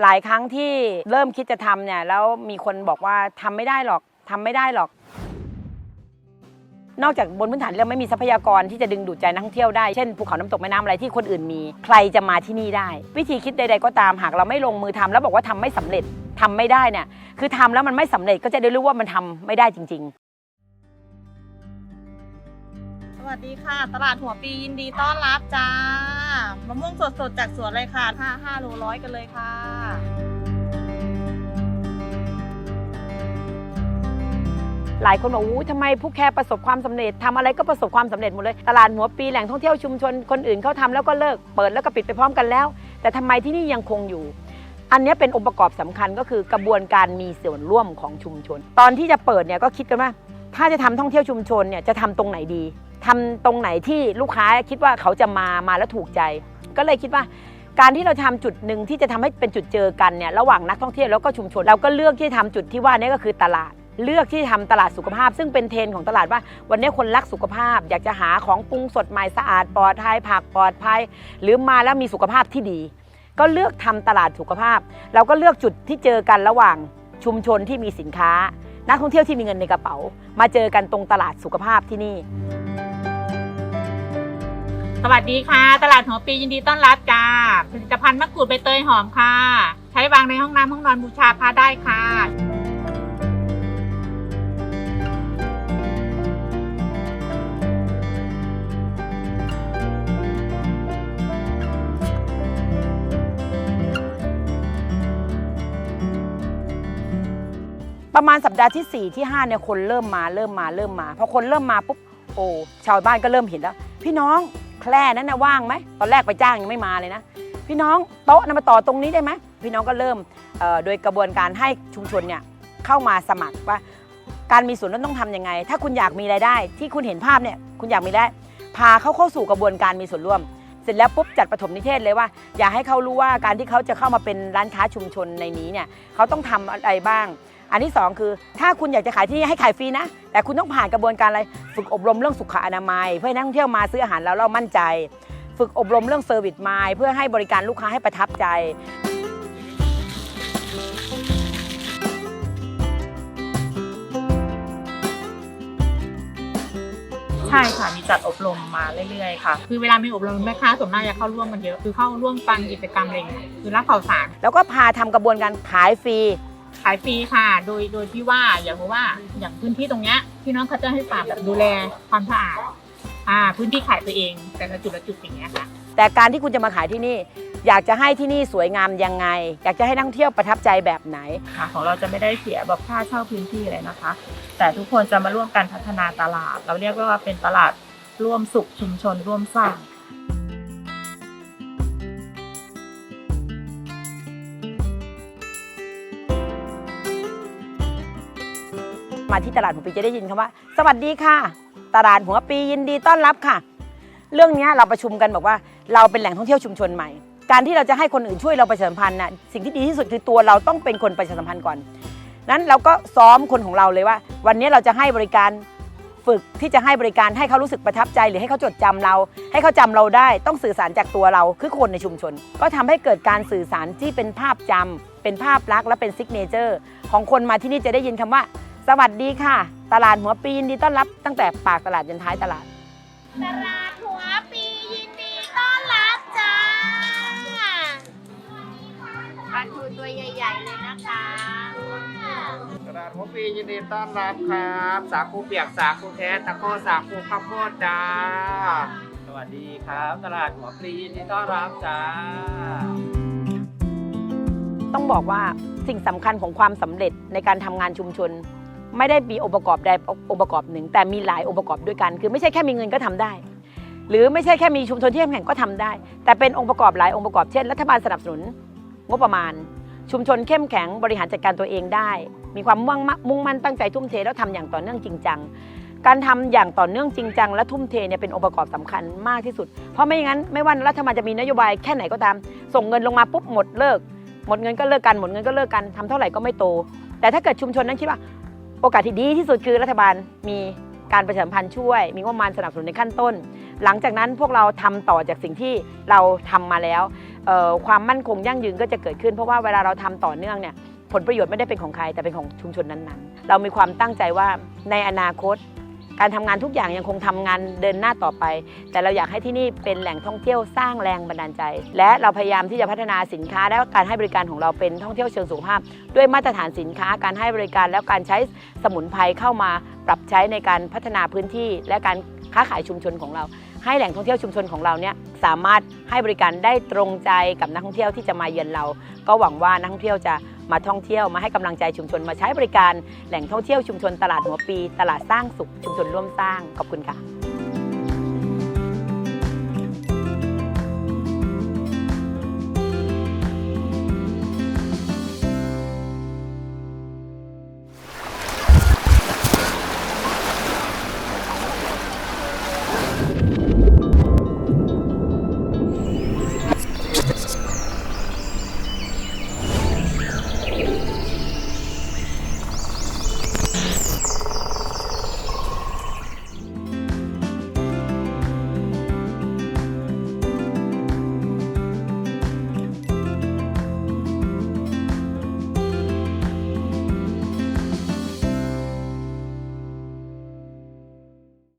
หลายครั้งที่เริ่มคิดจะทำเนี่ยแล้วมีคนบอกว่าทำไม่ได้หรอกทำไม่ได้หรอก นอกจากบนพื้นฐานที่เราไม่มีทรัพยากรที่จะดึงดูดใจนักท่องเที่ยวได้ เช่นภูเขาน้ำตกแม่น้ำอะไรที่คนอื่นมี ใครจะมาที่นี่ได้ วิธีคิดใด ๆ ก็ตามหากเราไม่ลงมือทำแล้วบอกว่าทำไม่สำเร็จทำไม่ได้เนี่ยคือทำแล้วมันไม่สำเร็จก็จะได้รู้ว่ามันทำไม่ได้จริง ๆ วัสดีค่ะ ตลาดหัวปียินดีต้อนรับจ้ามะม่วงสดๆจากสวนเลยค่ะ5 5โลร้อยกันเลยค่ะหลายคนบอกอู้ทำไมผู้แค่ประสบความสำเร็จทำอะไรก็ประสบความสำเร็จหมดเลย ตลาดหัวปีแหล่งท่องเที่ยวชุมชนคนอื่นเขาทำแล้วก็เลิกเปิดแล้วก็ปิดไปพร้อมกันแล้ว แต่ทำไมที่นี่ยังคงอยู่ อันนี้เป็นองค์ประกอบสำคัญก็คือกระบวนการมีส่วนร่วมของชุมชน ตอนที่จะเปิดเนี่ยก็คิดกันว่า ถ้าจะทำท่องเที่ยวชุมชนเนี่ยจะทำตรงไหนดี ทำตรงไหนที่ลูกค้าคิดว่าเขาจะมามาแล้วถูกใจ ก็เลยคิดว่า การที่เราทำจุดหนึ่งที่จะทำให้เป็นจุดเจอกันเนี่ยระหว่างนักท่องเที่ยวแล้วก็ชุมชนเราก็เลือกที่จะทำจุดที่ว่านี่ก็คือตลาดเลือกที่จะทำตลาดสุขภาพ ซึ่งเป็นเทรนของตลาดว่า วันนี้คนรักสุขภาพ อยากจะหาของปรุงสดใหม่สะอาดปลอดภัยผักปลอดภัย หรือมาแล้วมีสุขภาพที่ดี ก็เลือกทำตลาดสุขภาพ เราก็เลือกจุดที่เจอกันระหว่างชุมชนที่มีสินค้า นักท่องเที่ยวที่มีเงินในกระเป๋า มาเจอกันตรงตลาดสุขภาพที่นี่ สวัสดีค่ะ ตลาดหัวปียินดีต้อนรับจ้าผลิตภัณฑ์มะกรูดใบเตยหอมค่ะ ใช้วางในห้องน้ำห้องนอนบูชาพระได้ค่ะประมาณสัปดาห์ที่ 4 ที่5เนี่ยคนเริ่มมาเริ่มมาเริ่มมาพอคนเริ่มมาปุ๊บโอ้ชาวบ้านก็เริ่มเห็นแล้ว พี่น้อง แคร่นั้นนะว่างไหมตอนแรกไปจ้างยังไม่มาเลยนะ พี่น้องโต๊ะนะมาต่อตรงนี้ได้ไหมพี่น้องก็เริ่มโดยกระบวนการให้ชุมชนเนี่ยเข้ามาสมัครว่าการมีส่วนร่วมต้องทำยังไง ถ้าคุณอยากมีรายได้ ที่คุณเห็นภาพเนี่ยคุณอยากมีได้ พาเขาเข้าสู่กระบวนการมีส่วนร่วม เสร็จแล้วปุ๊บจัดปฐมนิเทศเลยว่า อยากให้เขารู้ว่าการที่เขาจะเข้ามาเป็นร้านค้าชุมชนในนี้เนี่ยเขาต้องทำอะไรบ้าง อันที่สองคือ ถ้าคุณอยากจะขายที่นี่ให้ขายฟรีนะ แต่คุณต้องผ่านกระบวนการอะไรฝึกอบรมเรื่องสุขอนามัย เพื่อให้นักท่องเที่ยวมาซื้ออาหารแล้วเรามั่นใจ ฝึกอบรมเรื่องเซอร์วิสมายเพื่อให้บริการลูกค้าให้ประทับใจใช่ค่ะ มีจัดอบรมมาเรื่อยๆค่ะ คือเวลามีอบรมแม่ค้าส่วนมากจะเข้าร่วมกันเยอะ คือเข้าร่วมฟังกิจกรรมอะไรอย่างเงี้ยคือรับข่าวสาร แล้วก็พาทำกระบวนการขายฟรี ขายฟรีค่ะ โดยโดยที่ว่าอย่างว่าอย่างพื้นที่ตรงเนี้ยพี่น้องเขาจะให้ฝากแบบดูแลความสะอาดอ่าพื้นที่ขายตัวเอง แต่ละจุดละจุดอย่างเงี้ยค่ะ แต่การที่คุณจะมาขายที่นี่ อยากจะให้ที่นี่สวยงามยังไง อยากจะให้นักท่องเที่ยวประทับใจแบบไหน ค่ะของเราจะไม่ได้เสียแบบค่าเช่าพื้นที่เลยนะคะ แต่ทุกคนจะมาร่วมกันพัฒนาตลาด เราเรียกว่าเป็นตลาดร่วมสุขชุมชนร่วมสร้าง มาที่ตลาดหัวปีจะได้ยินคำว่า สวัสดีค่ะ ตลาดหัวปียินดีต้อนรับค่ะ เรื่องนี้เราประชุมกันบอกว่าเราเป็นแหล่งท่องเที่ยวชุมชนใหม่ การที่เราจะให้คนอื่นช่วยเราประชาสัมพันธ์น่ะสิ่งที่ดีที่สุดคือตัวเราต้องเป็นคนประชาสัมพันธ์ก่อนนั้นเราก็ซ้อมคนของเราเลยว่า วันนี้เราจะให้บริการฝึกที่จะให้บริการให้เขารู้สึกประทับใจ หรือให้เขาจดจำเรา ให้เขาจำเราได้ ต้องสื่อสารจากตัวเราคือคนในชุมชน ก็ทำให้เกิดการสื่อสารที่เป็นภาพจำเป็นภาพลักษณ์และเป็นซิกเนเจอร์ของคนมาที่นี่จะได้ยินคำว่า สวัสดีค่ะ ตลาดหัวปียินดีต้อนรับตั้งแต่ปากตลาดยันท้ายตลาด ตลาดหัวปียินดีต้อนรับจ้าปลาทูตัวใหญ่ ๆ เลยนะคะตลาดหัวปียินดีต้อนรับครับ สาคูเปียกสาคูแท้ตะโก้สาคูข้าวโพดจ้า สวัสดีครับ ตลาดหัวปียินดีต้อนรับจ้า ต้องบอกว่าสิ่งสำคัญของความสำเร็จในการทำงานชุมชน ไม่ได้มีองค์ประกอบใดองค์ประกอบหนึ่ง แต่มีหลายองค์ประกอบด้วยกัน คือไม่ใช่แค่มีเงินก็ทำได้ หรือไม่ใช่แค่มีชุมชนที่เข้มแข็งก็ทำได้ แต่เป็นองค์ประกอบหลายองค์ประกอบเช่นรัฐบาลสนับสนุนงบประมาณ ชุมชนเข้มแข็งบริหารจัดการตัวเองได้ มีความมุ่งมั่นมุ่งมั่นตั้งใจทุ่มเทแล้วทำอย่างต่อเนื่องจริงจังการทำอย่างต่อเนื่องจริงจังและทุ่มเทเนี่ยเป็นองค์ประกอบสำคัญมากที่สุด เพราะไม่อย่างนั้นไม่ว่ารัฐบาลจะมีนโยบายแค่ไหนก็ตาม ส่งเงินลงมาปุ๊บหมดเลิก หมดเงินก็เลิกกันหมดเงินก็เลิกกันทำเท่าไหร่ก็ไม่โต แต่ถ้าเกิดชุมชนนั้นคิดว่า โอกาสที่ดีที่สุดคือรัฐบาลมีการประชาสัมพันธ์ช่วย มีงบประมาณสนับสนุนในขั้นต้น หลังจากนั้นพวกเราทำต่อจากสิ่งที่เราทำมาแล้ว ความมั่นคงยั่งยืนก็จะเกิดขึ้น เพราะว่าเวลาเราทำต่อเนื่องเนี่ยผลประโยชน์ไม่ได้เป็นของใครแต่เป็นของชุมชนนั้นๆ เรามีความตั้งใจว่าในอนาคต การทำงานทุกอย่างยังคงทำงานเดินหน้าต่อไป แต่เราอยากให้ที่นี่เป็นแหล่งท่องเที่ยวสร้างแรงบันดาลใจ และเราพยายามที่จะพัฒนาสินค้า และการให้บริการของเราเป็นท่องเที่ยวเชิงสุขภาพ ด้วยมาตรฐานสินค้า การให้บริการแล้วการใช้สมุนไพรเข้ามาปรับใช้ในการพัฒนาพื้นที่ และการค้าขายชุมชนของเรา ให้แหล่งท่องเที่ยวชุมชนของเราเนี่ยสามารถให้บริการได้ตรงใจกับนักท่องเที่ยวที่จะมาเยือนเรา ก็หวังว่านักท่องเที่ยวจะ มาท่องเที่ยวมาให้กำลังใจชุมชนมาใช้บริการแหล่งท่องเที่ยวชุมชนตลาดหัวปี ตลาดสร้างสุขชุมชนร่วมสร้างขอบคุณค่ะ